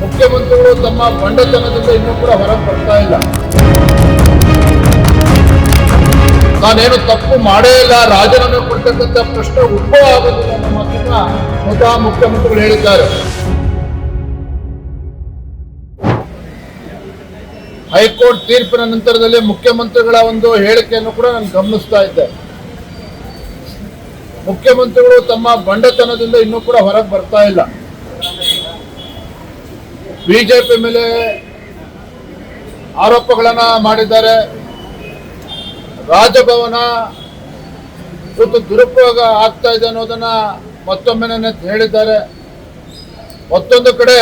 ಮುಖ್ಯಮಂತ್ರಿಗಳು ತಮ್ಮ ಬಂಡತನದಿಂದ ಇನ್ನೂ ಕೂಡ ಹೊರಗೆ ಬರ್ತಾ ಇಲ್ಲ. ನಾನೇನು ತಪ್ಪು ಮಾಡೇ ಇಲ್ಲ. ರಾಜೀನಾಮೆ ಕೊಡ್ತಕ್ಕಂಥ ಪ್ರಶ್ನೆ ಉದ್ಭವ ಆಗೋದಿಲ್ಲ ಅನ್ನೋ ಮಾತನ್ನ ಸ್ವತಃ ಮುಖ್ಯಮಂತ್ರಿಗಳು ಹೇಳಿದ್ದಾರೆ. ಹೈಕೋರ್ಟ್ ತೀರ್ಪಿನ ನಂತರದಲ್ಲಿ ಮುಖ್ಯಮಂತ್ರಿಗಳ ಒಂದು ಹೇಳಿಕೆಯನ್ನು ಕೂಡ ನಾನು ಗಮನಿಸ್ತಾ ಇದ್ದೆ. ಮುಖ್ಯಮಂತ್ರಿಗಳು ತಮ್ಮ ಬಂಡತನದಿಂದ ಇನ್ನೂ ಕೂಡ ಹೊರಗೆ ಬರ್ತಾ ಇಲ್ಲ. ಬಿಜೆಪಿ ಮೇಲೆ ಆರೋಪಗಳನ್ನ ಮಾಡಿದ್ದಾರೆ. ರಾಜಭವನ ಇವತ್ತು ದುರುಪಯೋಗ ಆಗ್ತಾ ಇದೆ ಅನ್ನೋದನ್ನ ಮತ್ತೊಮ್ಮೆ ಹೇಳಿದ್ದಾರೆ. ಮತ್ತೊಂದು ಕಡೆ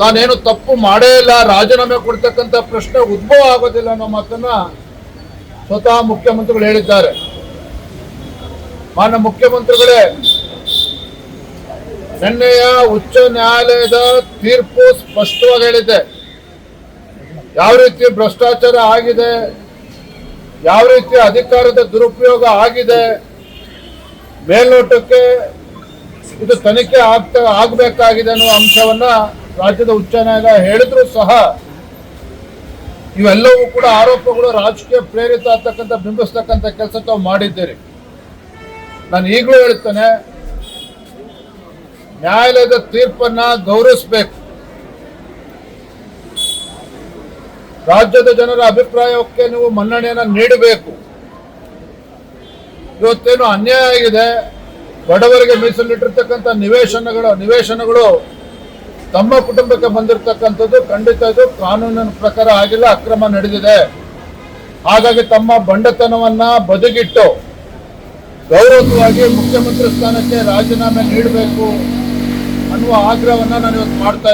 ತಾನೇನು ತಪ್ಪು ಮಾಡೇ ಇಲ್ಲ, ರಾಜೀನಾಮೆ ಕೊಡ್ತಕ್ಕಂಥ ಪ್ರಶ್ನೆ ಉದ್ಭವ ಆಗೋದಿಲ್ಲ ಅನ್ನೋ ಮಾತನ್ನ ಸ್ವತಃ ಮುಖ್ಯಮಂತ್ರಿಗಳು ಹೇಳಿದ್ದಾರೆ. ಮಾನ್ಯ ಮುಖ್ಯಮಂತ್ರಿಗಳೇ ನಿನ್ನೆಯ ಉಚ್ಚ ನ್ಯಾಯಾಲಯದ ತೀರ್ಪು ಸ್ಪಷ್ಟವಾಗಿ ಹೇಳಿದೆ ಯಾವ ರೀತಿ ಭ್ರಷ್ಟಾಚಾರ ಆಗಿದೆ, ಯಾವ ರೀತಿ ಅಧಿಕಾರದ ದುರುಪಯೋಗ ಆಗಿದೆ, ಮೇಲ್ನೋಟಕ್ಕೆ ಇದು ತನಿಖೆ ಆಗ್ತಾ ಆಗಬೇಕಾಗಿದೆ ಅನ್ನುವ ಅಂಶವನ್ನ ರಾಜ್ಯದ ಉಚ್ಚ ನ್ಯಾಯಾಲಯ ಹೇಳಿದ್ರು ಸಹ ಇವೆಲ್ಲವೂ ಕೂಡ ಆರೋಪಗಳು ರಾಜಕೀಯ ಪ್ರೇರಿತ ಆಗ್ತಕ್ಕಂಥ, ಬಿಂಬಿಸ್ತಕ್ಕಂಥ ಕೆಲಸ ತಾವು ಮಾಡಿದ್ದೀರಿ. ನಾನು ಈಗಲೂ ಹೇಳ್ತೇನೆ ನ್ಯಾಯಾಲಯದ ತೀರ್ಪನ್ನ ಗೌರವಿಸಬೇಕು. ರಾಜ್ಯದ ಜನರ ಅಭಿಪ್ರಾಯಕ್ಕೆ ನೀವು ಮನ್ನಣೆಯನ್ನ ನೀಡಬೇಕು. ಇವತ್ತೇನು ಅನ್ಯಾಯ ಆಗಿದೆ? ಬಡವರಿಗೆ ಮೀಸಲಿಟ್ಟಿರ್ತಕ್ಕಂಥ ನಿವೇಶನಗಳು ನಿವೇಶನಗಳು ತಮ್ಮ ಕುಟುಂಬಕ್ಕೆ ಬಂದಿರತಕ್ಕಂಥದ್ದು ಖಂಡಿತ ಇದು ಕಾನೂನಿನ ಪ್ರಕಾರ ಆಗಿಲ್ಲ, ಅಕ್ರಮ ನಡೆದಿದೆ. ಹಾಗಾಗಿ ತಮ್ಮ ಬಂಡತನವನ್ನ ಬದಿಗಿಟ್ಟು ಗೌರವವಾಗಿ ಮುಖ್ಯಮಂತ್ರಿ ಸ್ಥಾನಕ್ಕೆ ರಾಜೀನಾಮೆ ನೀಡಬೇಕು. ಅನ್ನುವ ಆಗ್ರಹವನ್ನು ನಾನು ಇವತ್ತು ಮಾಡ್ತಾ